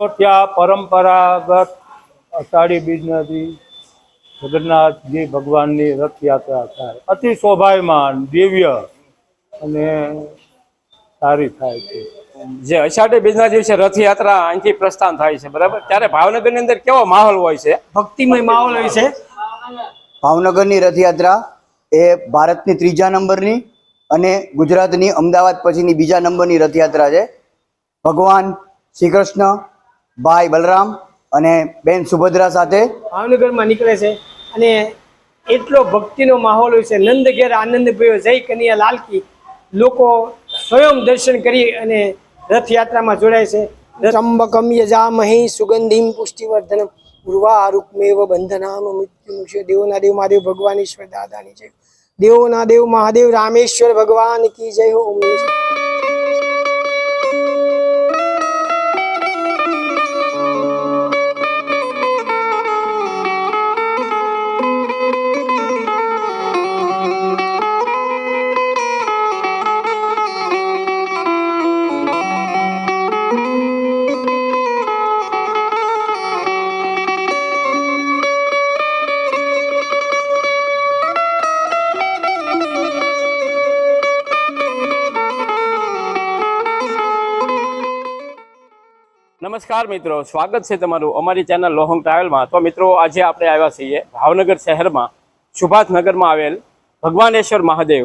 તો ત્યાં પરંપરાગત અષાઢી બીજનાથી જગન્નાથજી ભગવાનની રથયાત્રા થાય. અતિ શોભાયમાન દિવ્ય અને સારી થાય છે. જે અષાઢી બીજના દિવસે રથયાત્રા અહીંથી પ્રસ્થાન થાય છે બરાબર? ત્યારે ભાવનગરની અંદર કેવો માહોલ હોય છે? ભક્તિમય માહોલ હોય છે. ભાવનગરની રથયાત્રા એ ભારતની ત્રીજા નંબરની અને ગુજરાતની અમદાવાદ પછીની બીજા નંબરની રથયાત્રા છે. ભગવાન શ્રી કૃષ્ણ ભાઈ બલરામ અને બેન સુભદ્રા સાથે. ભાવનગરમાં નીકળે છે અને એટલો ભક્તિનો માહોલ હોય છે. નંદ ઘેર આનંદ ભયો જય કનૈયા લાલકી. લોકો સ્વયં દર્શન કરી અને રથયાત્રામાં જોડાય છે. ત્રંબકમ યજામહે સુગંધિમ પુષ્ટિવર્ધનમ. ઉર્વારુકમેવ બંધનામ છે દેવોના દેવ મહાદેવ ભગવાન ઈશ્વર દાદાની જય. દેવોના દેવ મહાદેવ રામેશ્વર ભગવાન કી જય હો. ઓમ નમસ્કાર મિત્રો, સ્વાગત છે તમારું અમારી ચેનલ લોહંગ ટ્રાવેલમાં તો મિત્રો, આજે આપણે આવ્યા છીએ ભાવનગર શહેરમાં, સુભાષનગરમાં આવેલ ભગવાનેશ્વર મહાદેવ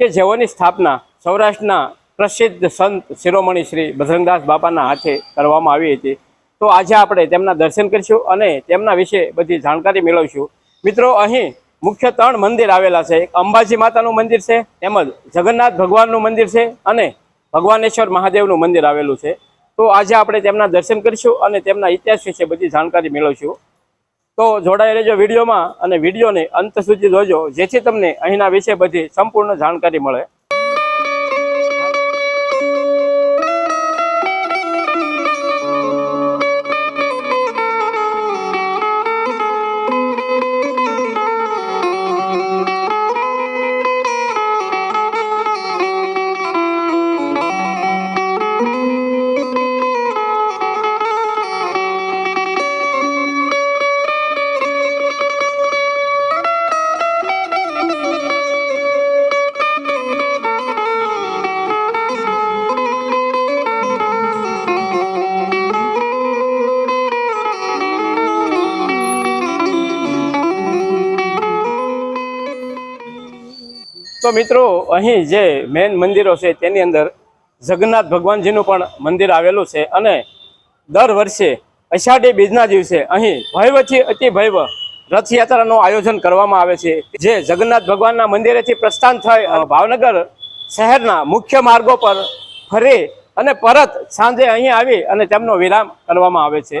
કે જેઓની સ્થાપના સૌરાષ્ટ્રના પ્રસિદ્ધ સંત શિરોમણી શ્રી બજરંગદાસ બાપાના હાથે કરવામાં આવી હતી. તો આજે આપણે તેમના દર્શન કરીશું અને તેમના વિશે બધી જાણકારી મેળવીશું. મિત્રો, અહીં મુખ્ય ત્રણ મંદિર આવેલા છે. એક અંબાજી માતાનું મંદિર છે, તેમજ જગન્નાથ ભગવાનનું મંદિર છે અને ભગવાનેશ્વર મહાદેવનું મંદિર આવેલું છે. તો આજે આપણે તેમના દર્શન કરીશું અને તેમના ઇતિહાસ વિશે બધી જાણકારી મેળવશું. તો જોડાઈ રહેજો વિડીયોમાં અને વિડીયોને અંત સુધી જોજો, જેથી તમને અહીંના વિશે બધી સંપૂર્ણ જાણકારી મળે. તો મિત્રો, અહીં જે મેન મંદિરો છે, તેની અંદર જગન્નાથ ભગવાનજીનું પણ મંદિર આવેલું છે અને દર વર્ષે અષાઢી બીજના દિવસે અહીં ભયવથી અતિ ભયવ રથયાત્રાનું આયોજન કરવામાં આવે છે. જે જગન્નાથ ભગવાનના મંદિરેથી પ્રસ્થાન થઈ ભાવનગર શહેરના મુખ્ય માર્ગો પર ફરી અને પરત સાંજે અહીં આવી અને તેમનો વિરામ કરવામાં આવે છે.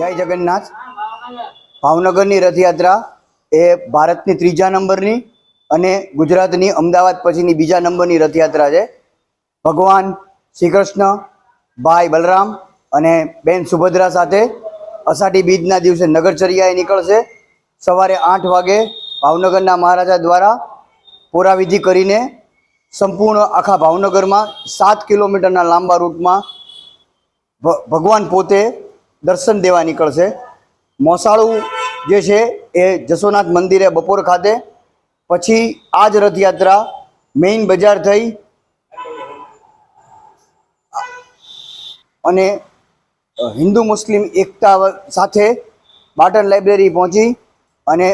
જય જગન્નાથ. ભાવનગરની રથયાત્રા એ ભારતની ત્રીજા નંબરની અને ગુજરાતની અમદાવાદ પછીની બીજા નંબરની રથયાત્રા છે. ભગવાન શ્રી કૃષ્ણ ભાઈ બલરામ અને બેન સુભદ્રા સાથે અષાઢી બીજના દિવસે નગરચર્યાએ નીકળશે. સવારે આઠ વાગે ભાવનગરના મહારાજા દ્વારા પુરાવિધિ કરીને સંપૂર્ણ આખા ભાવનગરમાં સાત કિલોમીટરના લાંબા રૂટમાં ભગવાન પોતે દર્શન દેવા નીકળશે. મોસાળું જે છે એ જસોનાથ મંદિરે બપોર ખાતે, પછી આ જ રથયાત્રા મેઇન બજાર થઈ અને હિન્દુ મુસ્લિમ એકતા સાથે બાટન લાઇબ્રેરી પહોંચી અને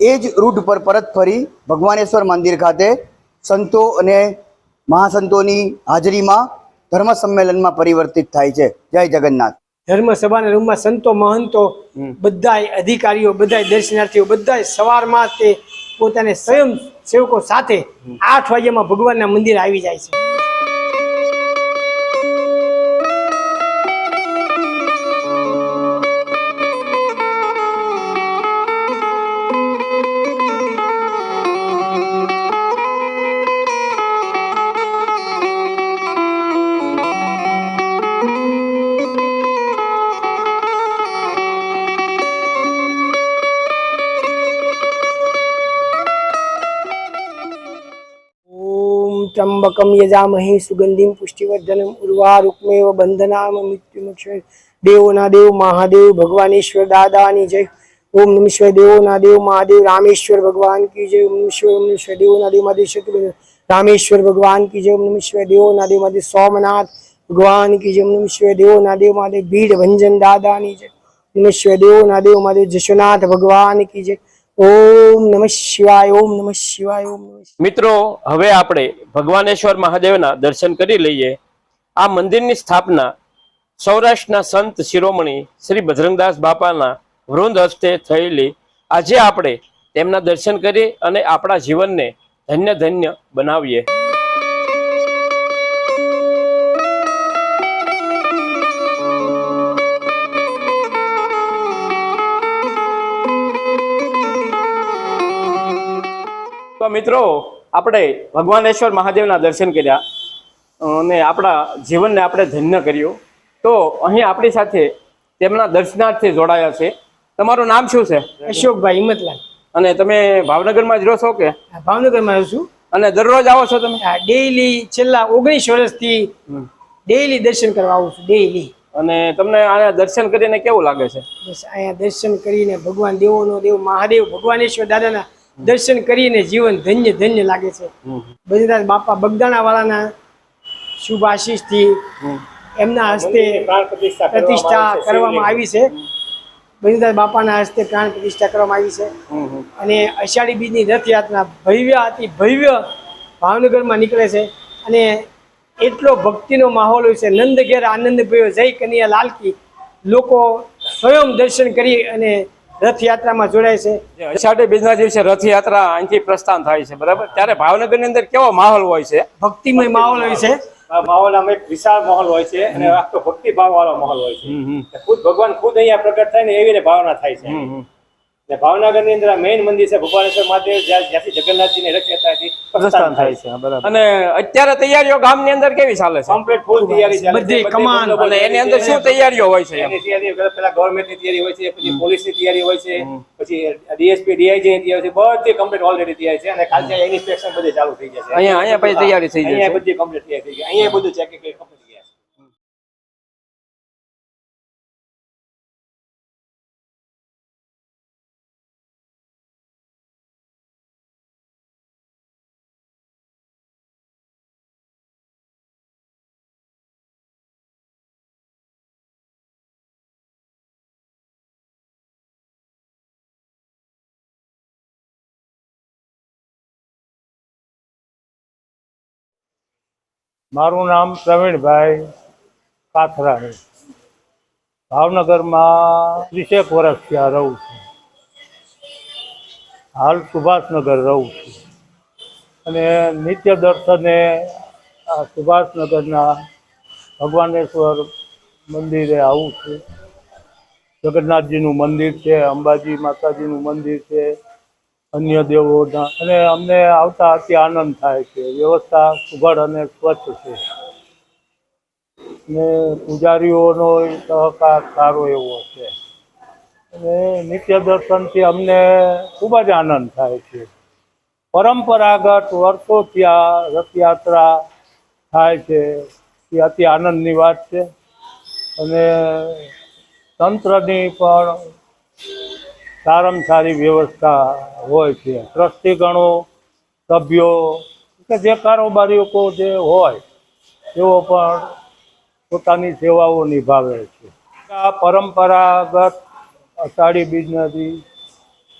એ જ રૂટ પર પરત ફરી ભગવાનેશ્વર મંદિર ખાતે સંતો અને મહાસંતોની હાજરીમાં ધર્મ સંમેલનમાં પરિવર્તિત થાય છે. જય જગન્નાથ. ધર્મ સભાના રૂમમાં સંતો મહંતો બધાય અધિકારીઓ બધાય દર્શનાર્થીઓ બધાય સવારમાં તે પોતાને સ્વયં સેવકો સાથે આઠ વાગ્યામાં ભગવાનના મંદિર આવી જાય છે. ત્રંબકમ યજામહે સુગંધિમ પુષ્ટિવર્ધનમ ઉર્વારુકમેવ બંધનામ મૃત્યુમક્ષ દેવોના દેવ મહાદેવ ભગવાનેશ્વર દાદાની જય ઓમ નમ દેવોના દેવ મહાદેવ રામેશ્વર ભગવાન કી જય ઓમ નમ ઓમ નમ દેવોના દેવ મહાદેવ રામેશ્વર ભગવાન કી જય ઓમ નમ દેવોના દેવ મહાદેવ સોમનાથ ભગવાન કી જય ઓમ નમ દેવોના દેવ મહાદેવ ભીડ ભંજન દાદાની જય ઓમ દેવોના દેવ મહાદેવ જશોનાથ ભગવાન કી જય ઓમ નમ શિવાય, ઓમ નમ શિવાય, ઓમ મિત્રો, હવે આપણે ભગવાનેશ્વર મહાદેવના દર્શન કરી લઈએ. આ મંદિરની સ્થાપના સૌરાષ્ટ્રના સંત શિરોમણી શ્રી બજરંગદાસ બાપાના વૃંદ હસ્તે થયેલી. આજે આપણે તેમના દર્શન કરી અને આપણા જીવનને ધન્ય ધન્ય બનાવીએ. તો મિત્રો આપણે ભગવાનેશ્વર મહાદેવના દર્શન કર્યા અને આપણા જીવનને આપણે ધન્ય કર્યું. તો અહીં આપણી સાથે તેમના દર્શનાર્થે જોડાયા છે. તમારું નામ શું છે? અશોકભાઈ હિંમતલાલ. અને તમે ભાવનગરમાં જ રહો છો કે? ભાવનગરમાં રહું છું. અને દરરોજ આવો છો તમે? ડેઈલી છેલ્લા ઓગણીસ વર્ષથી ડેઈલી દર્શન કરવા આવું છું ડેઈલી. અને તમને આના દર્શન કરીને કેવું લાગે છે? બસ અહીંયા દર્શન કરીને ભગવાન દેવોનો દેવ મહાદેવ ભગવાનેશ્વર દાદાના દર્શન કરીને જીવન ધન્ય ધન્ય લાગે છે. બદ્રીનાથ બાપા બગદાણા વાળાના શુભ આશીષથી એમના હસ્તે પ્રતિષ્ઠા કરવામાં આવી છે બદ્રીનાથ બાપાના હસ્તે પ્રાણ પ્રતિષ્ઠા કરવામાં આવી છે. અને અષાઢી બીજની રથયાત્રા ભવ્ય અતિ ભવ્ય ભાવનગરમાં નીકળે છે. અને એટલો ભક્તિનો માહોલ હોય છે. નંદ ઘેર આનંદ ભયો જય કનૈયા લાલકી. લોકો સ્વયં દર્શન કરી અને રથયાત્રામાં જોડાય છે. અષાઢી બીજના દિવસે રથયાત્રા અહીંથી પ્રસ્થાન થાય છે બરાબર? ત્યારે ભાવનગરની અંદર કેવો માહોલ હોય છે? ભક્તિમય માહોલ હોય છે. આ માહોલ આમ એક વિશાળ માહોલ હોય છે અને આખો ભક્તિ ભાવ વાળો માહોલ હોય છે. ખુદ ભગવાન ખુદ અહીંયા પ્રગટ થાય ને એવી રીતે ભાવના થાય છે. ને ભાવનગરની અંદર મેઇન મંદિર છે ભગવાનેશ્વર મહાદેવ જ્યાંથી જગન્નાથજી ની રથયાત્રાથી પ્રસ્થાન થાય છે બરાબર. અને અત્યારે તૈયારીઓ ગામની અંદર કેવી ચાલે છે? કમ્પ્લીટ ફૂલ તૈયારી ચાલે છે. બધી કમાન. અને એની અંદર શું તૈયારીઓ હોય છે એની તૈયારી પેલા ગવર્નમેન્ટની તૈયારી હોય છે પછી પોલીસની તૈયારી હોય છે પછી ડીએસપી ડીઆઈજી ની તૈયારી છે બધી કમ્પ્લીટ ઓલરેડી તૈયારી છે. અને કાલે ઇન્સ્પેક્શન બધે ચાલુ થઈ જશે. અહીંયા અહીંયા પછી તૈયારી થઈ જશે. અહીંયા બધી કમ્પ્લીટ તૈયારી થઈ ગઈ અહીંયા બધું ચેકિંગ મારું નામ પ્રવીણભાઈ કાથરા છે ભાવનગરમાં ત્રીસેક વર્ષ ત્યાં રહું છું. હાલ સુભાષનગર રહું છું. અને નિત્ય દર્શને આ સુભાષનગરના ભગવાનેશ્વર મંદિરે આવું છું. જગન્નાથજીનું મંદિર છે, અંબાજી માતાજીનું મંદિર છે. અન્ય દેવોના. અને અમને આવતા અતિ આનંદ થાય છે. વ્યવસ્થા સુઘડ અને સ્વચ્છ છે. ને પૂજારીઓનો સહકાર સારો એવો છે. અને નિત્ય દર્શનથી અમને ખૂબ જ આનંદ થાય છે. પરંપરાગત વર્ષોથી આ રથયાત્રા થાય છે. એ અતિ આનંદની વાત છે. અને તંત્રની પણ સારામાં સારી વ્યવસ્થા હોય છે. ટ્રસ્ટીગણો સભ્યો, કે જે કારોબારીઓ જે હોય, તેઓ પણ પોતાની સેવાઓ નિભાવે છે. આ પરંપરાગત અષાઢી બીજનાથી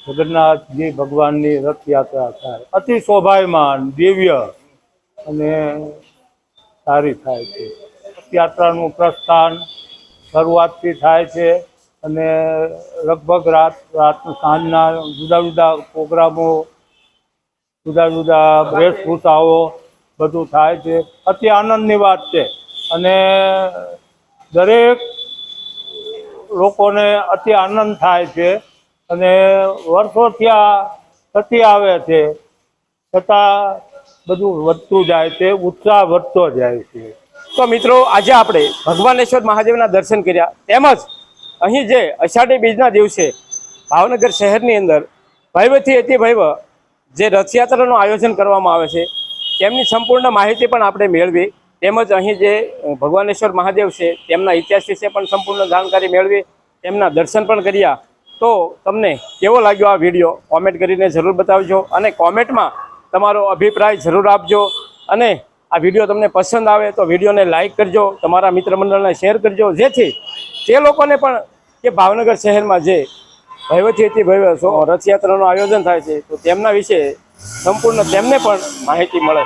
જગન્નાથજી ભગવાનની રથયાત્રા થાય. અતિ શોભાયમાન, દિવ્ય અને સારી થાય છે. રથયાત્રાનું પ્રસ્થાન શરૂઆતથી થાય છે. અને લગભગ રાત રાત સાંજના જુદા જુદા પ્રોગ્રામો, જુદા જુદા વેશભૂષાઓ બધું થાય છે. અતિ આનંદની વાત છે. અને દરેક લોકોને અતિ આનંદ થાય છે અને વર્ષોથી આ થતી આવે છે. છતાં બધું વધતું જાય છે, ઉત્સાહ વધતો જાય છે. તો મિત્રો, આજે આપણે ભગવાનેશ્વર મહાદેવના દર્શન કર્યા. તેમજ અહીં જે અષાઢી બીજના દિવસે ભાવનગર શહેરની અંદર ભૈવથી અતિ ભૈવ જે રથયાત્રાનું આયોજન કરવામાં આવે છે, તેમની સંપૂર્ણ માહિતી પણ આપણે મેળવી, તેમજ અહીં જે ભગવાનેશ્વર મહાદેવ છે, તેમના ઇતિહાસ વિશે પણ સંપૂર્ણ જાણકારી મેળવી, તેમના દર્શન પણ કર્યા. તો તમને કેવો લાગ્યો આ વીડિયો? કોમેન્ટ કરીને જરૂર બતાવજો અને કોમેન્ટમાં તમારો અભિપ્રાય જરૂર આપજો. અને આ વીડિયો તમને પસંદ આવે તો વિડીયોને લાઇક કરજો, તમારા મિત્ર મંડળને શેર કરજો, જેથી તે લોકોને પણ કે ભાવનગર શહેરમાં જે ભૈવથી ભવ્ય રથયાત્રાનું આયોજન થાય છે, તો તેમના વિશે સંપૂર્ણ તેમને પણ માહિતી મળે.